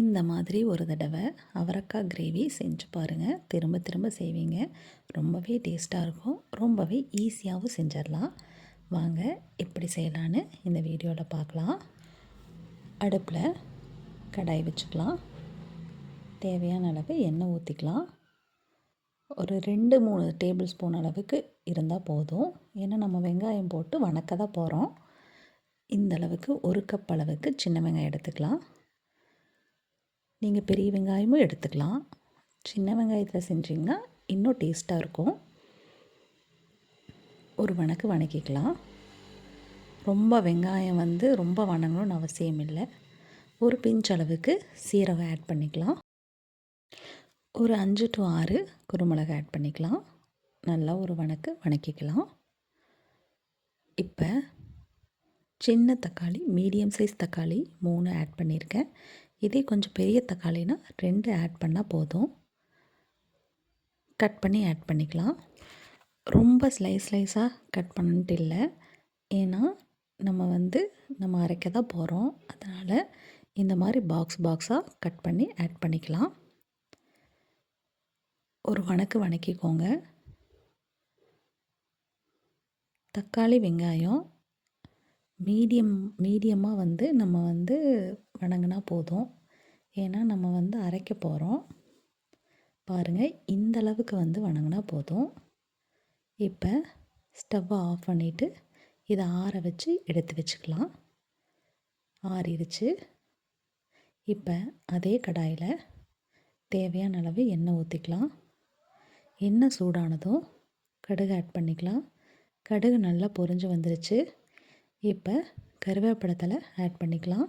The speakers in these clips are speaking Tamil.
இந்த மாதிரி ஒரு தடவை அவரக்காய் கிரேவி செஞ்சு பாருங்கள் திரும்ப திரும்ப செய்வீங்க. ரொம்பவே டேஸ்ட்டாக இருக்கும். ரொம்பவே ஈஸியாகவும் செஞ்சிடலாம். வாங்க எப்படி செய்யலான்னு இந்த வீடியோவில் பார்க்கலாம். அடுப்பில் கடாய் வச்சுக்கலாம். தேவையான அளவு எண்ணெய் ஊற்றிக்கலாம் ஒரு ரெண்டு மூணு டேபிள் ஸ்பூன் அளவுக்கு இருந்தால் போதும். ஏன்னா நம்ம வெங்காயம் போட்டு வணக்க தான் போகிறோம் இந்த அளவுக்கு ஒரு கப் அளவுக்கு சின்ன வெங்காயம் எடுத்துக்கலாம். நீங்கள் பெரிய வெங்காயமும் எடுத்துக்கலாம். சின்ன வெங்காயத்தில் செஞ்சிங்கன்னா இன்னும் டேஸ்ட்டாக இருக்கும். ஒரு வணக்கு வணக்கிக்கலாம். ரொம்ப வெங்காயம் வந்து ரொம்ப வணங்கணும்னு அவசியம் இல்லை. ஒரு பிஞ்ச் அளவுக்கு சீரகம் ஆட் பண்ணிக்கலாம். ஒரு அஞ்சு டு ஆறு குருமிளகு ஆட் பண்ணிக்கலாம். நல்லா ஒரு வணக்கு வணக்கிக்கலாம். இப்போ சின்ன தக்காளி மீடியம் சைஸ் தக்காளி மூணு ஆட் பண்ணியிருக்கேன் இதே கொஞ்சம் பெரிய தக்காளினா ரெண்டு ஆட் பண்ணால் போதும். கட் பண்ணி ஆட் பண்ணிக்கலாம். ரொம்ப ஸ்லைஸ் ஸ்லைஸாக கட் பண்ணிட்டு இல்லை. ஏன்னா நம்ம வந்து நம்ம அரைக்க தான் போகிறோம் அதனால் இந்த மாதிரி பாக்ஸ் பாக்ஸாக கட் பண்ணி ஆட் பண்ணிக்கலாம். ஒரு வணக்கு வணக்கிக்கோங்க. தக்காளி வெங்காயம் மீடியம் மீடியமாக வந்து நம்ம வந்து வணங்கினா போதும். ஏன்னா நம்ம வந்து அரைக்க போகிறோம் பாருங்கள் இந்த அளவுக்கு வந்து வணங்கினா போதும். இப்போ ஸ்டவ்வை ஆஃப் பண்ணிவிட்டு இதை ஆற வச்சு எடுத்து வச்சுக்கலாம். ஆறிடுச்சு. இப்போ அதே கடாயில் தேவையான அளவு எண்ணெய் ஊற்றிக்கலாம் எண்ணெய் சூடானதும் கடுகு ஆட் பண்ணிக்கலாம். கடுகு நல்லா பொரிஞ்சு வந்துருச்சு. இப்போ கருவேப்பிலத்தில் ஆட் பண்ணிக்கலாம்.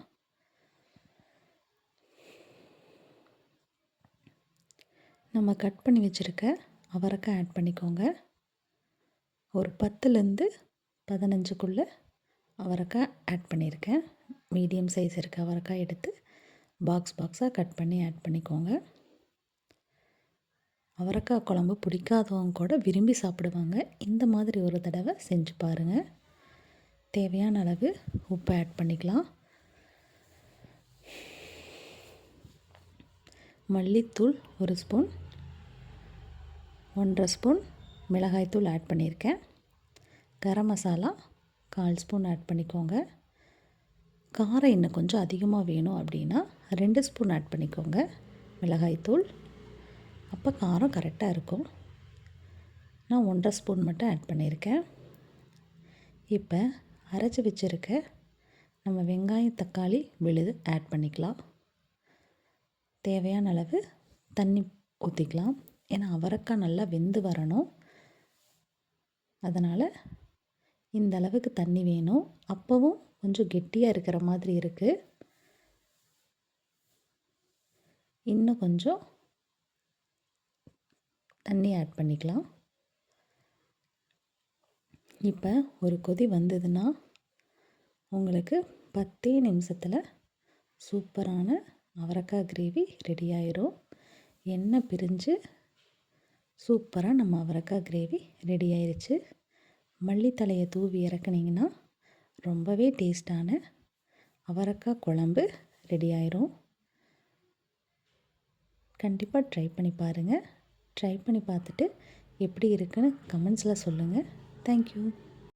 நம்ம கட் பண்ணி வச்சுருக்க அவரைக்காய் ஆட் பண்ணிக்கோங்க. ஒரு பத்துலேருந்து பதினஞ்சுக்குள்ளே அவரைக்காய் ஆட் பண்ணியிருக்கேன் மீடியம் சைஸ் இருக்க அவரைக்காய் எடுத்து பாக்ஸ் பாக்ஸாக கட் பண்ணி ஆட் பண்ணிக்கோங்க. அவரைக்காய் குழம்பு பிடிக்காதவங்க கூட விரும்பி சாப்பிடுவாங்க. இந்த மாதிரி ஒரு தடவை செஞ்சு பாருங்கள் தேவையான அளவு உப்பு ஆட் பண்ணிக்கலாம். மல்லித்தூள் ஒரு ஸ்பூன் ஒன்றரை ஸ்பூன் மிளகாய்த்தூள் ஆட் பண்ணியிருக்கேன். கரம் மசாலா கால் ஸ்பூன் ஆட் பண்ணிக்கோங்க. காரம் இன்னும் கொஞ்சம் அதிகமாக வேணும் அப்படின்னா ரெண்டு ஸ்பூன் ஆட் பண்ணிக்கோங்க மிளகாய்த்தூள் அப்போ காரம் கரெக்டாக இருக்கும். நான் ஒன்றரை ஸ்பூன் மட்டும் ஆட் பண்ணியிருக்கேன். இப்போ அரைச்சி வச்சுருக்க நம்ம வெங்காயம் தக்காளி விழுது ஆட் பண்ணிக்கலாம். தேவையான அளவு தண்ணி ஊற்றிக்கலாம். ஏன்னா அவரைக்காய் நல்லா வெந்து வரணும். அதனால் இந்த அளவுக்கு தண்ணி வேணும். அப்போவும் கொஞ்சம் கெட்டியாக இருக்கிற மாதிரி இருக்குது இன்னும் கொஞ்சம் தண்ணி ஆட் பண்ணிக்கலாம். இப்போ ஒரு கொதி வந்ததுன்னா உங்களுக்கு பத்தே நிமிஷத்தில் சூப்பரான அவரைக்காய் கிரேவி ரெடி ஆயிரும். எண்ணெய் பிரிஞ்சு சூப்பராக நம்ம அவரைக்காய் கிரேவி ரெடி ஆயிடுச்சு மல்லித்தலையை தூவி இறக்குனிங்கன்னா ரொம்பவே டேஸ்டான அவரக்காய் குழம்பு ரெடி ஆயிரும். கண்டிப்பாக ட்ரை பண்ணி பாருங்கள் ட்ரை பண்ணி பார்த்துட்டு எப்படி இருக்குன்னு கமெண்ட்ஸில் சொல்லுங்கள் தேங்க்யூ